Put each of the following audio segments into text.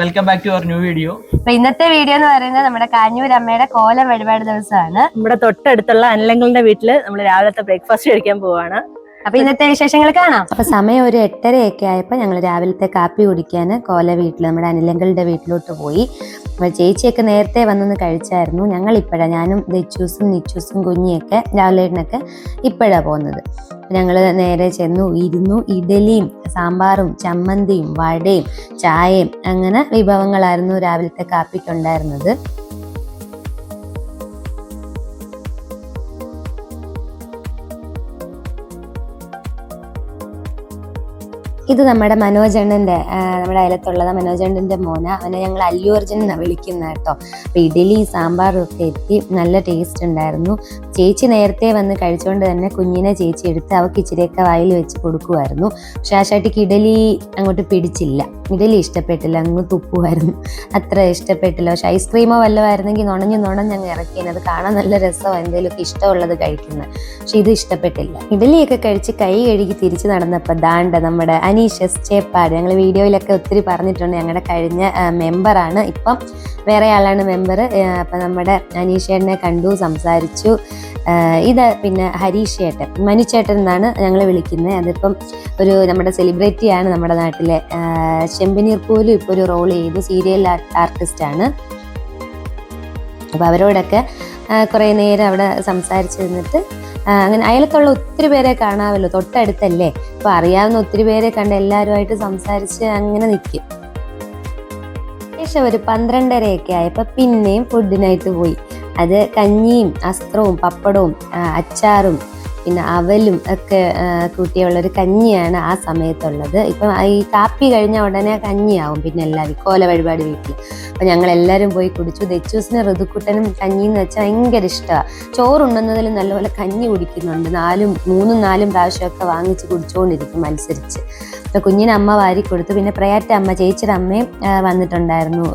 Welcome back to our new video അപ്പൊ ഇന്നത്തെ video എന്ന് പറയുന്നത് നമ്മുടെ കാഞ്ഞൂർ അമ്മയുടെ കോലം വഴിപാട് ദിവസമാണ്. നമ്മുടെ തൊട്ടടുത്തുള്ള അനിലങ്ങളുടെ വീട്ടിൽ നമ്മൾ രാവിലത്തെ ബ്രേക്ക്ഫാസ്റ്റ് കഴിക്കാൻ പോവാണ്. അപ്പൊ ഇന്നത്തെ വിശേഷങ്ങൾ കാണാം. അപ്പൊ സമയം ഒരു എട്ടരയൊക്കെ ആയപ്പോൾ ഞങ്ങൾ രാവിലത്തെ കാപ്പി കുടിക്കാൻ കോല വീട്ടിൽ നമ്മുടെ അനിലങ്ങളുടെ വീട്ടിലോട്ട് പോയി. അപ്പോൾ ചേച്ചിയൊക്കെ നേരത്തെ വന്നൊന്ന് കഴിച്ചായിരുന്നു. ഞങ്ങൾ ഇപ്പോഴാണ് ഞാനും ദച്ചൂസും നിച്ചൂസും കുഞ്ഞിയൊക്കെ രാവിലെ ഇപ്പോഴാണ് പോകുന്നത് ഞങ്ങൾ നേരെ ചെന്നു. ഇരുന്നു ഇഡലിയും സാമ്പാറും ചമ്മന്തിയും വടയും ചായയും അങ്ങനെ വിഭവങ്ങളായിരുന്നു രാവിലത്തെ കാപ്പിക്കുണ്ടായിരുന്നത്. ഇത് നമ്മുടെ മനോജണ്ണന്റെ ആ, നമ്മുടെ അയലത്തുള്ളത് മനോജണ്ണന്റെ മോന. അവനെ ഞങ്ങൾ അല്ലു അർജുൻ എന്നാണ് വിളിക്കുന്നത് കേട്ടോ. അപ്പൊ ഇഡലി സാമ്പാറും ഒക്കെ എത്തി. നല്ല ടേസ്റ്റ് ഉണ്ടായിരുന്നു. ചേച്ചി നേരത്തെ വന്ന് കഴിച്ചുകൊണ്ട് തന്നെ കുഞ്ഞിനെ ചേച്ചി എടുത്ത് അവൾക്ക് ഇച്ചിരിയൊക്കെ വായിൽ വെച്ച് കൊടുക്കുമായിരുന്നു പക്ഷേ ആ ചാട്ടിക്ക് ഇഡലി അങ്ങോട്ട് പിടിച്ചില്ല. ഇഡലി ഇഷ്ടപ്പെട്ടില്ല. അങ്ങ് തുപ്പുമായിരുന്നു. അത്ര ഇഷ്ടപ്പെട്ടില്ല. പക്ഷെ ഐസ്ക്രീമോ വല്ലതായിരുന്നെങ്കിൽ നുണഞ്ഞു അങ്ങ് ഇറക്കിയത് അത് കാണാൻ നല്ല രസമാണ് എന്തെങ്കിലുമൊക്കെ ഇഷ്ടമുള്ളത് കഴിക്കുന്നത് പക്ഷെ ഇത് ഇഷ്ടപ്പെട്ടില്ല. ഇഡലിയൊക്കെ കഴിച്ച് കൈ കഴുകി തിരിച്ചു നടന്നപ്പോൾ ദാണ്ട നമ്മുടെ അനീഷ് എസ് ചേപ്പാട്. ഞങ്ങൾ വീഡിയോയിലൊക്കെ ഒത്തിരി പറഞ്ഞിട്ടുണ്ട്. ഞങ്ങളുടെ കഴിഞ്ഞ മെമ്പറാണ് ഇപ്പം. വേറെ ആളാണ് മെമ്പർ അപ്പം നമ്മുടെ അനീഷേട്ടനെ കണ്ടു സംസാരിച്ചു. ഇത് പിന്നെ ഹരീഷ് ചേട്ടൻ മനു ചേട്ടൻ എന്നാണ് ഞങ്ങൾ വിളിക്കുന്നത് അതിപ്പം ഒരു നമ്മുടെ സെലിബ്രിറ്റിയാണ് നമ്മുടെ നാട്ടിലെ ചെമ്പനീർ പോലും ഇപ്പോൾ ഒരു റോൾ ചെയ്തു സീരിയൽ ആർട്ടിസ്റ്റ് ആണ്. അപ്പോൾ അവരോടൊക്കെ കുറേ നേരം അവിടെ സംസാരിച്ചു നിന്നിട്ട് അങ്ങനെ അയലത്തുള്ള ഒത്തിരി പേരെ കാണാമല്ലോ തൊട്ടടുത്തല്ലേ? അപ്പോൾ അറിയാവുന്ന ഒത്തിരി പേരെ കണ്ട് എല്ലാവരുമായിട്ട് സംസാരിച്ച് അങ്ങനെ നിൽക്കും. ശേഷം ഒരു പന്ത്രണ്ടരയൊക്കെ ആയപ്പോൾ പിന്നെയും ഫുഡിനായിട്ട് പോയി. അത് കഞ്ഞിയും അസ്ത്രവും പപ്പടവും അച്ചാറും പിന്നെ അവലും ഒക്കെ കൂട്ടിയുള്ളൊരു കഞ്ഞിയാണ് ആ സമയത്തുള്ളത്. ഇപ്പം ഈ കാപ്പി കഴിഞ്ഞ ഉടനെ കഞ്ഞിയാവും പിന്നെ എല്ലാവരും കോല വഴിപാട് വീട്ടിൽ. അപ്പം ഞങ്ങൾ എല്ലാവരും പോയി കുടിച്ചു. ദച്ചൂസിന് ഋതുക്കുട്ടനും കഞ്ഞി എന്ന് വെച്ചാൽ ഭയങ്കര ഇഷ്ടമാണ് ചോറുണ്ണുന്നതിൽ നല്ലപോലെ കഞ്ഞി കുടിക്കുന്നുണ്ട്. നാലും മൂന്നും നാലും പ്രാവശ്യമൊക്കെ വാങ്ങിച്ച് കുടിച്ചുകൊണ്ടിരിക്കും മത്സരിച്ച്. അപ്പം കുഞ്ഞിന് അമ്മ വാരി കൊടുത്തു. പിന്നെ പ്രയാറ്റ അമ്മ ചേച്ചിയുടെ അമ്മയും വന്നിട്ടുണ്ടായിരുന്നു.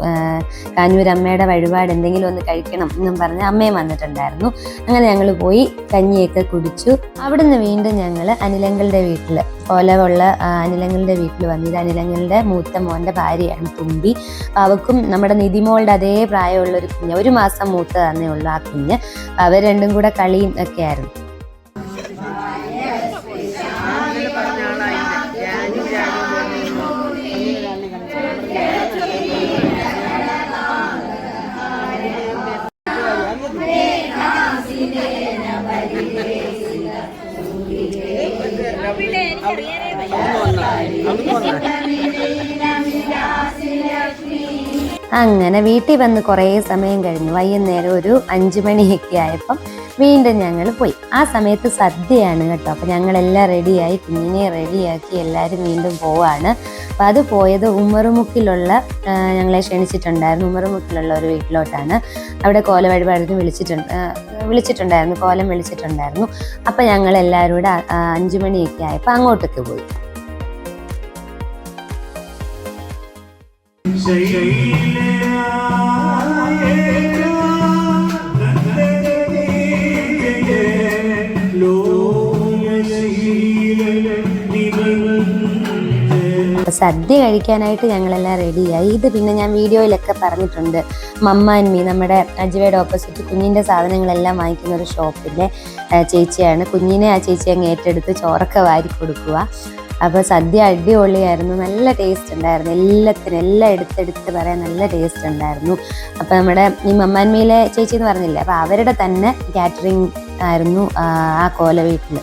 കാഞ്ഞൂരമ്മയുടെ വഴിപാട് എന്തെങ്കിലും ഒന്ന് കഴിക്കണം എന്നും പറഞ്ഞ് അമ്മയും വന്നിട്ടുണ്ടായിരുന്നു. അങ്ങനെ ഞങ്ങൾ പോയി കഞ്ഞിയൊക്കെ കുടിച്ചു. അവിടുന്ന് വീണ്ടും ഞങ്ങൾ അനിലങ്ങളുടെ വീട്ടിൽ ഓലവുള്ള അനിലങ്ങളുടെ വീട്ടിൽ വന്നത് അനിലങ്ങളുടെ മൂത്ത മോന്റെ ഭാര്യയാണ് തുമ്പി. അവക്കും നമ്മുടെ നിധിമോളുടെ അതേ പ്രായമുള്ള ഒരു കുഞ്ഞ് ഒരു മാസം മൂത്ത തന്നെയുള്ള ആ കുഞ്ഞ്. അവർ രണ്ടും കൂടെ കളിയും ഒക്കെ ആയിരുന്നു. അവിടെ അവിടെ അങ്ങനെ വീട്ടിൽ വന്ന് കുറേ സമയം കഴിഞ്ഞു വൈകുന്നേരം ഒരു അഞ്ചു മണിയൊക്കെ ആയപ്പം വീണ്ടും ഞങ്ങൾ പോയി. ആ സമയത്ത് സദ്യയാണ് കേട്ടോ. അപ്പം ഞങ്ങളെല്ലാം റെഡിയായി. കുഞ്ഞിനെ റെഡിയാക്കി എല്ലാവരും വീണ്ടും പോവാണ്. അപ്പം അത് പോയത് ഉമ്മറുമുക്കിലുള്ള ഞങ്ങളെ ക്ഷണിച്ചിട്ടുണ്ടായിരുന്നു. ഉമ്മറുമുക്കിലുള്ള ഒരു വീട്ടിലോട്ടാണ്. അവിടെ കോല വഴിപാടിന് വിളിച്ചിട്ടുണ്ട് വിളിച്ചിട്ടുണ്ടായിരുന്നു. കോലം വിളിച്ചിട്ടുണ്ടായിരുന്നു. അപ്പം ഞങ്ങൾ എല്ലാവരും കൂടെ അഞ്ചു മണിയൊക്കെ ആയപ്പോൾ അങ്ങോട്ടൊക്കെ പോയി. സദ്യ കഴിക്കാനായിട്ട് ഞങ്ങളെല്ലാം റെഡിയായി. ഇത് പിന്നെ ഞാൻ വീഡിയോയിലൊക്കെ പറഞ്ഞിട്ടുണ്ട്. മമ്മ ആൻഡ് മീ നമ്മുടെ അജുവയുടെ ഓപ്പോസിറ്റ് കുഞ്ഞിന്റെ സാധനങ്ങളെല്ലാം വാങ്ങിക്കുന്ന ഒരു ഷോപ്പിന്റെ ചേച്ചിയാണ്. കുഞ്ഞിനെ ആ ചേച്ചി അങ്ങ് ഏറ്റെടുത്ത് ചോറൊക്കെ വാരി കൊടുക്കുക. അപ്പോൾ സദ്യ അടിപൊളിയായിരുന്നു നല്ല ടേസ്റ്റ് ഉണ്ടായിരുന്നു. എല്ലാത്തിനും എല്ലാം എടുത്തെടുത്ത് പറയാൻ നല്ല ടേസ്റ്റ് ഉണ്ടായിരുന്നു. അപ്പോൾ നമ്മുടെ ഈ മമ്മാൻമീലെ ചേച്ചി എന്ന് പറഞ്ഞില്ലേ അപ്പോൾ അവരുടെ തന്നെ കാറ്ററിംഗ് ആയിരുന്നു ആ, കോല വീട്ടിൽ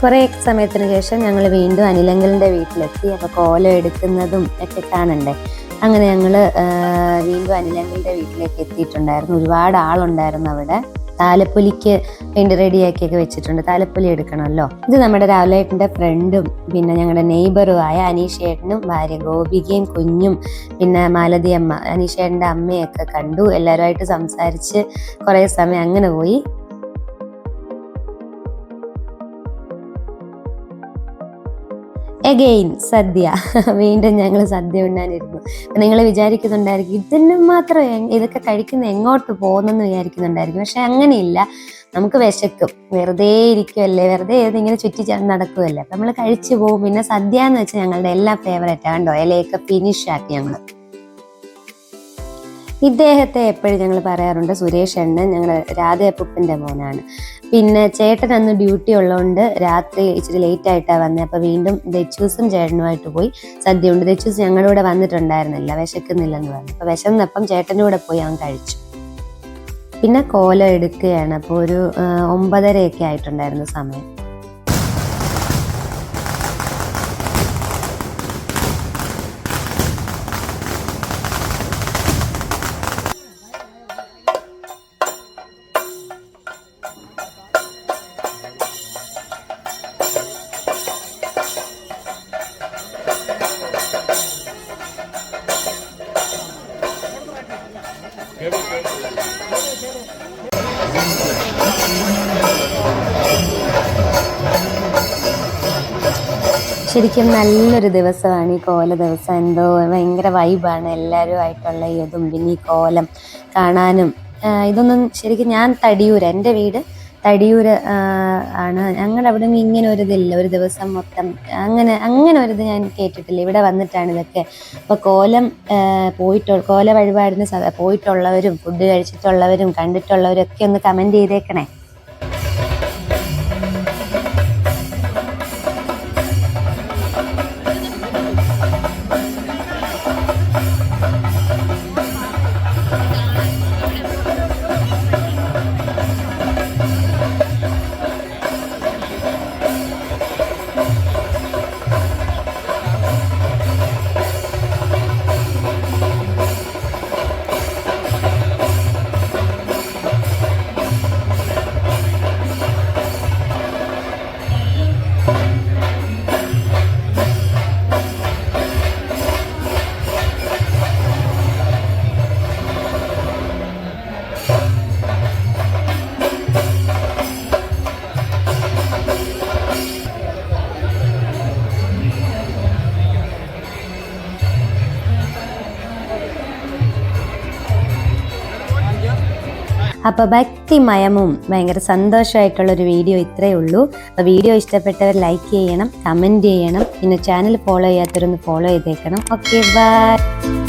കുറേ സമയത്തിന് ശേഷം ഞങ്ങൾ വീണ്ടും അനിലങ്കലിന്റെ വീട്ടിലെത്തി. അപ്പോൾ കോലം എടുക്കുന്നതും ഒക്കെ കാണണ്ടേ? അങ്ങനെ ഞങ്ങൾ വീണ്ടും അനിലങ്കലിന്റെ വീട്ടിലേക്ക് എത്തിയിട്ടുണ്ടായിരുന്നു. ഒരുപാട് ആളുണ്ടായിരുന്നു അവിടെ. താലപ്പൊലിക്ക് വേണ്ടി റെഡിയാക്കിയൊക്കെ വെച്ചിട്ടുണ്ട്. താലപ്പൊലി എടുക്കണമല്ലോ. ഇത് നമ്മുടെ രാവിലേട്ടന്റെ ഫ്രണ്ടും പിന്നെ ഞങ്ങളുടെ നെയ്ബറുമായ അനീഷേട്ടനും ഭാര്യ ഗോപികയും കുഞ്ഞും പിന്നെ മാലതി അമ്മ അനീഷേട്ടന്റെ അമ്മയൊക്കെ കണ്ടു. എല്ലാവരുമായിട്ട് സംസാരിച്ച് കുറേ സമയം അങ്ങനെ പോയി. എഗെയിൻ സദ്യ. വീണ്ടും ഞങ്ങൾ സദ്യ ഉണ്ണാനിരുന്നു. നിങ്ങൾ വിചാരിക്കുന്നുണ്ടായിരിക്കും ഇതിന് മാത്രം ഇതൊക്കെ കഴിക്കുന്ന എങ്ങോട്ട് പോകുന്നെന്ന് വിചാരിക്കുന്നുണ്ടായിരിക്കും. പക്ഷെ അങ്ങനെയില്ല. നമുക്ക് വിശക്കും. വെറുതെ ഇരിക്കുമല്ലേ വെറുതെ ഇങ്ങനെ ചുറ്റി ചേർന്ന് നടക്കുമല്ലേ അപ്പം നമ്മൾ കഴിച്ചു പോകും പിന്നെ സദ്യ എന്ന് വെച്ചാൽ ഞങ്ങളുടെ എല്ലാ ഫേവറേറ്റ് കണ്ടോ? ഇലയൊക്കെ ഫിനിഷ് ആക്കി ഞങ്ങൾ ഇദ്ദേഹത്തെ എപ്പോഴും ഞങ്ങൾ പറയാറുണ്ട് സുരേഷ് എണ്ണൻ ഞങ്ങൾ രാധയപ്പൂപ്പന്റെ മോനാണ്. പിന്നെ ചേട്ടൻ അന്ന് ഡ്യൂട്ടി ഉള്ളതുകൊണ്ട് രാത്രി ഇച്ചിരി ലേറ്റ് ആയിട്ടാണ് വന്നത് അപ്പോൾ വീണ്ടും ദച്ചൂസും ചേട്ടനുമായിട്ട് പോയി. സദ്യ ഉണ്ട് ദച്ചൂസ് ഞങ്ങളുടെ കൂടെ വന്നിട്ടുണ്ടായിരുന്നില്ല വിശക്കുന്നില്ലെന്ന് പറഞ്ഞു. അപ്പോൾ വിശന്നപ്പം ചേട്ടന്റെ കൂടെ പോയി അവൻ കഴിച്ചു. പിന്നെ കോല എടുക്കുകയാണ്. അപ്പോൾ ഒരു ഒമ്പതരയൊക്കെ ആയിട്ടുണ്ടായിരുന്നു സമയം. ശരിക്കും നല്ലൊരു ദിവസമാണ് ഈ കോല ദിവസം. എന്തോ ഭയങ്കര വൈബാണ് എല്ലാവരുമായിട്ടുള്ള ഈ ഇതും. പിന്നെ ഈ കോലം കാണാനും ഇതൊന്നും ശരിക്കും ഞാൻ തടിയൂര് എന്റെ വീട് തടിയൂര് ആണ്. ഞങ്ങളുടെ അവിടെ ഇങ്ങനെ ഒരു ഇതില്ല. ഒരു ദിവസം മൊത്തം അങ്ങനെ അങ്ങനെ ഒരു ഞാൻ കേട്ടിട്ടില്ല. ഇവിടെ വന്നിട്ടാണ് ഇതൊക്കെ. അപ്പോൾ കോലം പോയിട്ട് കോല വഴിപാടിന് പോയിട്ടുള്ളവരും ഫുഡ് കഴിച്ചിട്ടുള്ളവരും കണ്ടിട്ടുള്ളവരും ഒക്കെ ഒന്ന് കമന്റ് ചെയ്തേക്കണേ. അപ്പോൾ ഭക്തിമയമും ഭയങ്കര സന്തോഷമായിട്ടുള്ള ഒരു വീഡിയോ ഇത്രയേ ഉള്ളൂ. അപ്പോൾ വീഡിയോ ഇഷ്ടപ്പെട്ടവർ ലൈക്ക് ചെയ്യണം കമന്റ് ചെയ്യണം. പിന്നെ ചാനൽ ഫോളോ ചെയ്യാത്തവരൊന്ന് ഫോളോ ചെയ്തേക്കണം. Okay bye